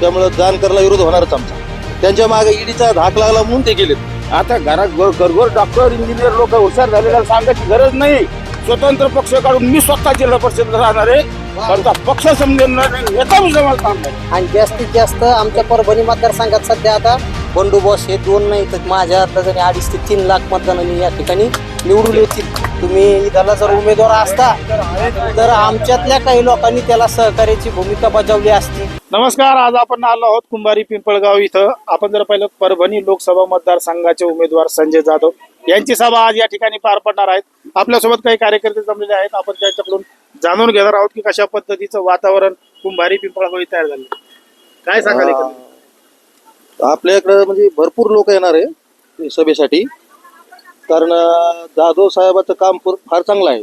त्यामुळं जानकरला विरोध होणारच आमचा. त्यांच्या मागे ईडीचा धाक लागला म्हणून ते गेलेत. आता घरात घ- घरघर डॉक्टर इंजिनियर लोक हुशार झालेला सांगायची गरज नाही. स्वतंत्र पक्ष काढून मी स्वतः जिल्हा परिषद राहणार आहे. पण पक्ष समजणार आणि जास्तीत जास्त आमच्या परभणी मतदारसंघात सध्या आता बंडू बॉस हे दोन नाही तर माझ्या अंदाजाने अडीच ते तीन लाख मतदानांनी या ठिकाणी निवडून येतील. तुम्ही त्याला जर उमेदवार असता तर आमच्यातल्या काही लोकांनी त्याला सहकार्याची भूमिका बजावली असती. नमस्कार आज आपण आलो आहोत कुंभारी पिंपळगाव इथं. आपण जर पाहिलं परभणी लोकसभा मतदारसंघाचे उमेदवार संजय जाधव. यांची सभा आज या ठिकाणी पार पडणार आहेत. आपल्यासोबत काही कार्यकर्ते जमलेले आहेत. आपण त्यांच्याकडून जाणून घेणार आहोत की कशा पद्धतीचं वातावरण कुंभारी पिंपळगाव तयार झालं काय सांगाल? आपल्याकडं म्हणजे भरपूर लोक येणार आहे सभेसाठी. कारण जाधव साहेबाचं काम फुर- चांगलं आहे.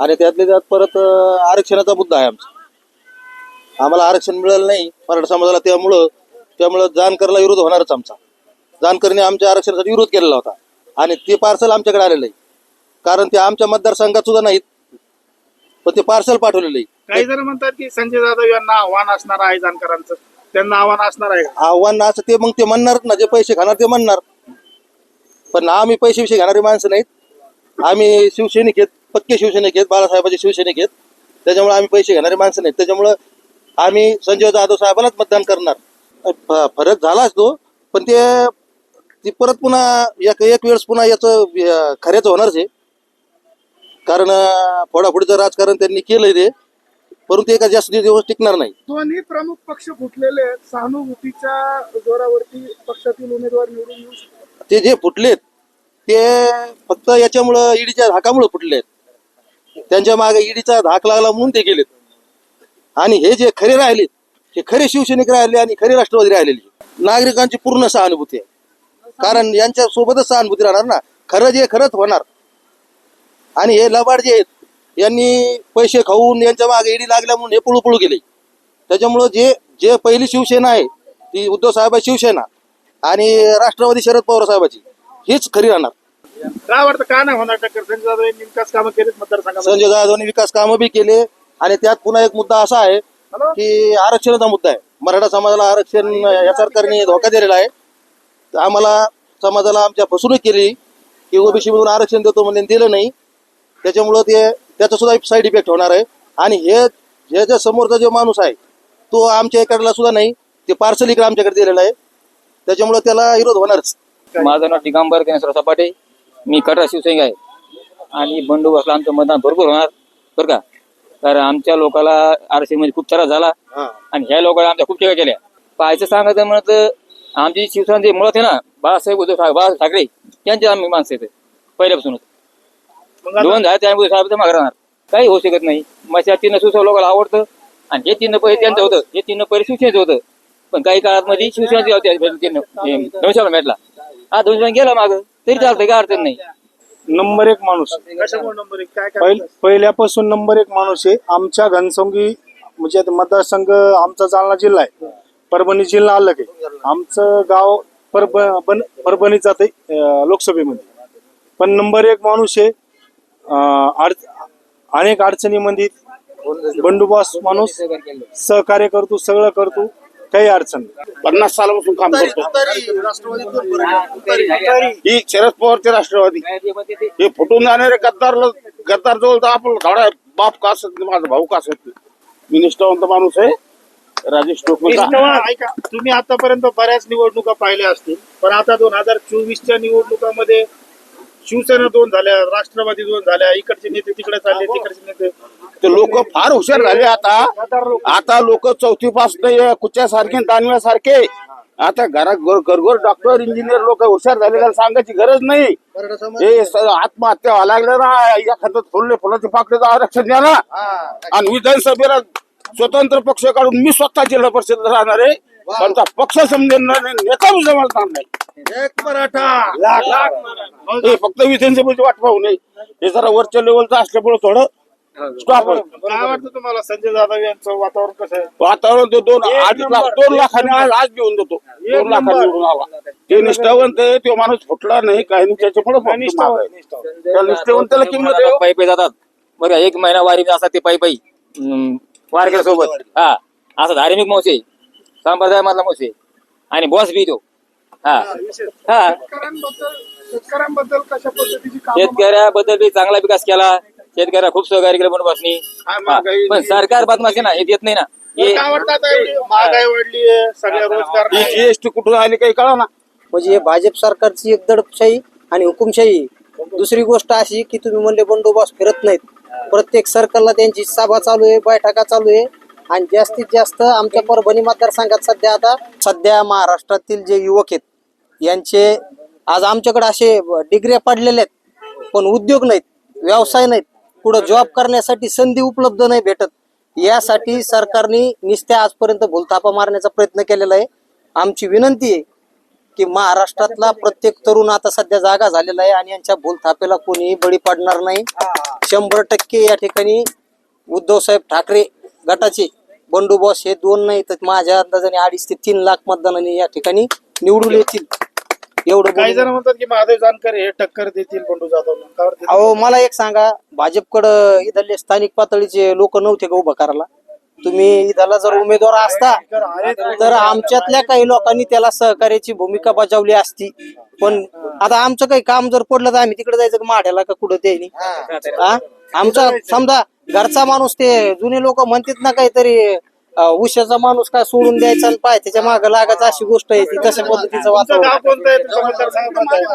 आणि त्यातले त्यात परत आरक्षणाचा मुद्दा आहे आमचा. आम्हाला आरक्षण मिळालं नाही मराठा समाजाला त्यामुळं त्यामुळं जानकरला विरोध होणारच आमचा. जानकरने आमच्या आरक्षणासाठी विरोध केलेला होता. आणि ते पार्सल आमच्याकडे आलेलं आहे. कारण ते आमच्या मतदारसंघात सुद्धा नाहीत. पण ते पार्सल पाठवलेलं आहे. काही जण म्हणतात की संजय जाधव यांना आव्हान असणार आहे जानकरांचं. त्यांना आव्हान असणार आहे? आव्हान असं ते मग ते म्हणणार ना जे पैसे खाणार ते म्हणणार. पण आम्ही पैसे विषय घेणारी माणसं नाहीत. आम्ही शिवसैनिक आहेत पक्के शिवसैनिक आहेत बाळासाहेबाचे शिवसैनिक आहेत. त्याच्यामुळे आम्ही पैसे घेणारे माणसं नाहीत. त्याच्यामुळं आम्ही संजय जाधव साहेबांनाच मतदान करणार. फरक झालाच तो पण ते ती परत पुन्हा एक एक वेळेस पुन्हा याचं खऱ्याचं होणारच आहे कारण फोडाफोडीचं राजकारण त्यांनी केलंय ते परंतु एका जास्त दिवस टिकणार नाही. दोन्ही प्रमुख पक्ष फुटलेले आहेत. सहानुभूतीच्या जोरावरती पक्षातील उमेदवार निवडून येऊ शकतो ते जे फुटलेत ते फक्त याच्यामुळं ईडीच्या धाकामुळे फुटलेत. त्यांच्या मागे ईडीचा धाक लागला म्हणून ते गेलेत. आणि हे जे खरे राहिले हे खरे शिवसैनिक राहिले आणि खरे राष्ट्रवादी राहिलेली. नागरिकांची पूर्ण सहानुभूती आहे. कारण यांच्या सोबतच सहानुभूती राहणार ना. खरं जे खरंच होणार. आणि हे लबाड जे आहेत यांनी पैसे खाऊन यांच्या मागे ईडी लागल्या म्हणून हे पळू पळू गेले त्याच्यामुळं जे जे पहिली शिवसेना आहे ती उद्धव साहेबाची शिवसेना आणि राष्ट्रवादी शरद पवार साहेबाची. हीच खरी राहणार. काय वाटतं का नाही होणार टक्कर? संजय जाधव यांनी विकास कामं केलीत मतदारसंघामध्ये. संजय जाधवने विकास कामं बी केले आणि त्यात पुन्हा एक मुद्दा असा आहे हॅलो? की आरक्षणाचा मुद्दा आहे. मराठा समाजाला आरक्षण या सरकारने धोका दिलेला आहे. तर आम्हाला समाजाला आमच्या फसवणूक केली की ओबीसी मधून आरक्षण देतो म्हणजे दिलं नाही. त्याच्यामुळं ते त्याचा सुद्धा साईड इफेक्ट होणार आहे. आणि हे हे जे समोरचा जो माणूस आहे तो आमच्या इकडला सुद्धा नाही. ते पार्सल इकडे आमच्याकडे दिलेला आहे. त्याच्यामुळं त्याला विरोध होणारच. माझं नाव दिगंबर गणेशराव सपाटे. मी कटरा शिवसैनिक आहे. आणि बंडू बसला आमचं मतदान भरपूर होणार बरं का? कारण आमच्या लोकाला आरक्षणमध्ये खूप त्रास झाला. आणि ह्या लोकांना आमच्या खूप टीका केल्या. पाहायचं सांगायचं म्हणत आमची शिवसेना जे मुळात आहे ना बाळासाहेब उद्धव ठाकरे बाळासाहेब ठाकरे त्यांचे आम्ही माणसं येते पहिल्यापासूनच. दोन झाले त्यामुळे साहेब मागे राहणार काही होऊ शकत नाही. मग त्या तीन शिवसेना लोकांना आवडतं. आणि हे तीन पहिले त्यांचं होतं. हे तीन पहिले शिवसेनेचं होतं. पण काही काळात मध्ये शिवसेनेची होती धनुष्याला भेटला. हा धनुष्याला गेला माग. तरी चालतंय काय अडचण नाही. नंबर एक माणूस कशामुळे नंबर एक? काय पहिल- काय पहिल्यापासून नंबर एक माणूस आहे. आमच्या घनसंगी म्हणजे आता मतदारसंघ आमचा जालना जिल्हा आहे. परभणी जिल्हा अलग आहे. आमचं गाव परब बन- परभणीत जाते लोकसभेमध्ये. पण नंबर एक माणूस आहे. अं, अड- अनेक अडचणीमध्ये बंडोबस्त माणूस सहकार्य करतो सगळं करतो. काही अडचण पन्नास सालापासून काम करतो. ही शरद पवारचे राष्ट्रवादी. हे फुटून जाणारे गद्दार गद्दार जवळ तर आपण थोडा बाप का असत माझा भाऊ का असत. मी निष्ठावंत माणूस आहे. राजेश टोकमे ऐका तुम्ही आतापर्यंत बऱ्याच निवडणुका पाहिल्या असतील पण आता दोन हजार चोवीसच्या निवडणुकामध्ये शिवसेना दोन झाल्या राष्ट्रवादी दोन झाल्या इकडचे नेते तिकडे चालले तिकडचे नेते ते लोक फार हुशार झाले आता. आता लोक चौथी पास कुच्या सारखे दानव्या सारखे आता घर- घरघर डॉक्टर इंजिनियर लोक हुशार झालेला सांगायची गरज नाही. हे आत्महत्या व्हायला लागल्या ना. या खात्यात फुलले फुलाचे पाकळीचं आरक्षण द्या ना आणि विधानसभेला स्वतंत्र पक्ष काढून मी स्वतः जिल्हा परिषद राहणार आहे. त्या पक्ष समजणार नाही विषय मला सांग नाही एक मराठा. फक्त विधानसभेची वाट पाहू नये. हे जरा वरच्या लेवलचं असल्यामुळे थोडं स्टॉप. आहे काय वाटतं तुम्हाला? संजय जाधव यांचं वातावरण कसं आहे? वातावरण तो दोन अडीच लाख दोन लाखाने आज आज घेऊन देतो दोन लाखाने निवडून आला. ते निष्ठावंत आहे तो माणूस फुटला नाही काही नाही त्याच्यामुळे फक्त मागं. आहे. त्या निष्ठावंताला किंमत आहे हो. पायी पायी जातात. बरं एक महिना वारी असतात ते पायी पायी. वारकऱ्या सोबत. हा असं धार्मिक मावशी संप्रदाय मधला माणूस आहे आणि बॉस बी तो. हा. हा शेतकऱ्यांबद्दल कशा पद्धतीची शेतकऱ्याबद्दल बी चांगला विकास केला. शेतकऱ्या खूप सहकार्य केलं म्हणून बसनी पण सरकार बदमाश आहे ना हे देत नाही ना. हे काय वाटतं आता एवढी महागाई वाढली आहे सगळ्या रोजगार ही नाही. जीएसटी कुठून आली काही कळा ना म्हणजे हे भाजप सरकारची एक दडपशाही आणि हुकुमशाही. दुसरी गोष्ट अशी की तुम्ही म्हणले बंदोबस्त फिरत नाहीत. प्रत्येक सर्कलला त्यांची सभा चालू आहे बैठका चालू आहे. आणि जास्तीत जास्त आमच्या परभणी मतदारसंघात सध्या आता सध्या महाराष्ट्रातील जे युवक आहेत यांचे आज आमच्याकडे असे डिग्र्या पडलेल्या आहेत पण उद्योग नाहीत व्यवसाय नाहीत. पुढे जॉब करण्यासाठी संधी उपलब्ध नाही भेटत. यासाठी सरकारने निस्त्या आजपर्यंत भूलथापा मारण्याचा प्रयत्न केलेला आहे. आमची विनंती आहे की महाराष्ट्रातला प्रत्येक तरुण आता सध्या जागा झालेला आहे आणि यांच्या भूलथापेला कोणीही बळी पडणार नाही. शंभर टक्के या ठिकाणी उद्धवसाहेब ठाकरे गटाचे बंडू बॉस हे दोन नाही तर माझ्या अंदाजाने अडीच ते तीन लाख मतदानाने या ठिकाणी निवडून येतील. एवढं काही बोलून- जण म्हणतात की महादेव जानकर हे टक्कर देतील बंडू जाधव का बरं देतील? अहो मला एक सांगा भाजपकडं इथले स्थानिक पातळीचे लोक नव्हते का उभं करायला? तुम्ही इथला जर उमेदवार असता तर आमच्यातल्या काही लोकांनी त्याला सहकार्याची भूमिका बजावली असती. पण आता आमचं काही काम जर पडलं तर आम्ही तिकडे जायचं का माढ्याला का कुठं ते हा. आमचा समजा घरचा माणूस ते जुने लोक म्हणतात ना काहीतरी उशाचा माणूस काय सोडून द्यायचा आणि पाय त्याच्यामागे लागायचं अशी गोष्ट आहे ती तशा पद्धतीचं वातावरण?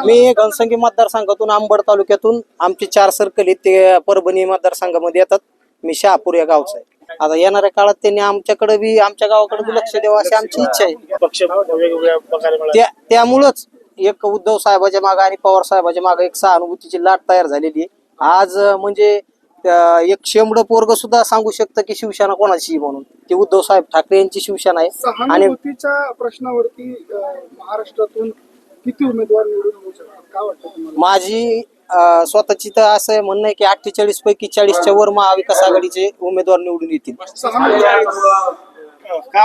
मी घनसंगी मतदारसंघातून अंबड तालुक्यातून आमचे चार सर्कल आहेत ते परभणी मतदारसंघामध्ये येतात. मी शहापूर या गावचा आहे. आता येणाऱ्या काळात त्यांनी आमच्याकडे बी आमच्या गावाकडे बी लक्ष द्यावं अशी आमची इच्छा आहे. पक्ष वेगवेगळ्या प्रकारे मिळाले. त्या त्यामुळंच एक उद्धव साहेबाच्या मागे आणि पवार साहेबाच्या मागे एक सहानुभूतीची लाट तयार झालेली आहे. आज अं, म्हणजे अं, एक शेंबड पोरग सुद्धा सांगू शकतं की शिवसेना कोणाची म्हणून. ती उद्धव साहेब ठाकरे यांची शिवसेना आहे. आणि सहानुभूतीच्या प्रश्नावरती अ, महाराष्ट्रातून किती उमेदवार निवडून येऊ शकतात? काय वाटतं तुम्हाला? माझी अं, स्वतःची तर असं आहे म्हणणं आहे की अठ्ठेचाळीस पैकी चाळीसच्या वर महाविकास आघाडीचे उमेदवार निवडून येतील. काय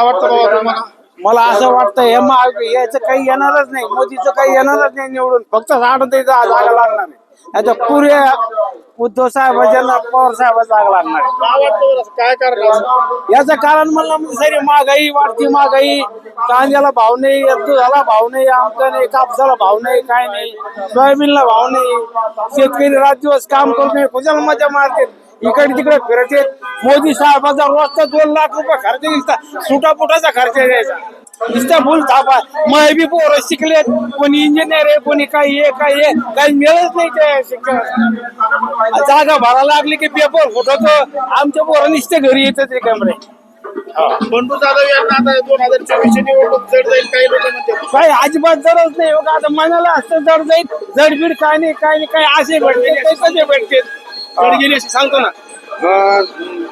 वाटतं बाबा तुम्हाला? मला असं वाटतं हे महाग याचं काही येणारच नाही. मोदीचं काही येणारच नाही निवडून. फक्त साठ जागा लागणार नाही आता पुरे उद्धव साहेबांना पवार साहेब जागा लागणार आहे. काय कारण असं? याचं कारण म्हणलं म्हणजे सारी महागाई वाढती महागाई. कांद्याला भाव नाही दुधाला भाव नाही आमचा नाही कापसाला भाव नाही काय नाही. सोयाबीनला भाव नाही. शेतकरी रात दिवस काम करून नाही कुशाला मजा मारते इकडे तिकडे फिरत मोदी साहेबाचा रोजचा दोन लाख रुपये खर्च निघता सुटापुटाचा खर्च द्यायचा नुसता फुल थापा मग बी पोरं शिकलेत. कोणी इंजिनियर आहे कोणी काही आहे काही आहे. काही मिळत नाही त्या शिक्षणात. जागा भरायला लागली की पेपर फुटवतो आमच्या पोरं नुसते घरी येतात रिकामरे बंडू जाधव यांना आता दोन हजार चोवीस ची निवडणूक जड जाईल काही लोक म्हणतात. काही अजिबात जरच नाही. बघा आता मनाला असतं जड जाईल. जडबीड काय नाही काय नाही काय असे भेटते काही कसे भेटते जड गेली अशी सांगतो ना.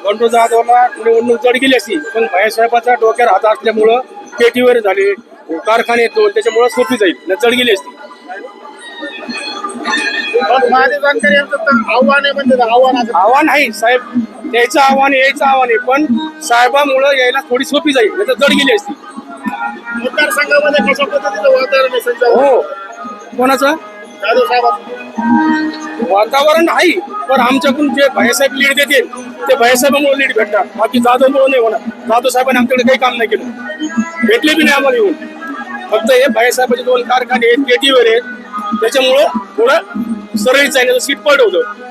बंडू जाधवला निवडणूक जड गेली अशी. पण भाईसाहेबाचा डोक्यावर हात असल्यामुळं पेटीवर झाले कारखाने दोन त्याच्यामुळं सोपी जाईल न जड गेली असती. आव्हान आहे म्हणजे आव्हान आहे साहेब. द्यायचं आव्हान यायचं आव्हान आहे पण साहेबामुळं यायला थोडी सोपी जाईल नाही तर जड गेली असती. मतदारसंघामध्ये कशा पद्धतीचं वातावरण आहे सध्या हो. कोणाचं? जाधव साहेबांचं. वातावरण आहे. तर आमच्याकडून जे भाईसाहेब लीड देतील ते भैयासाहेबांमुळे लीड भेटणार. बाकी जाधवमुळे नाही होणार. जाधव साहेबांनी आमच्याकडे काही काम नाही केलं. भेटले बी नाही आम्हाला येऊन. फक्त हे भाईसाहेबाचे दोन कारखाने आहेत पेटीवर आहेत. त्याच्यामुळं थोडं सरळीत आहे सीट पड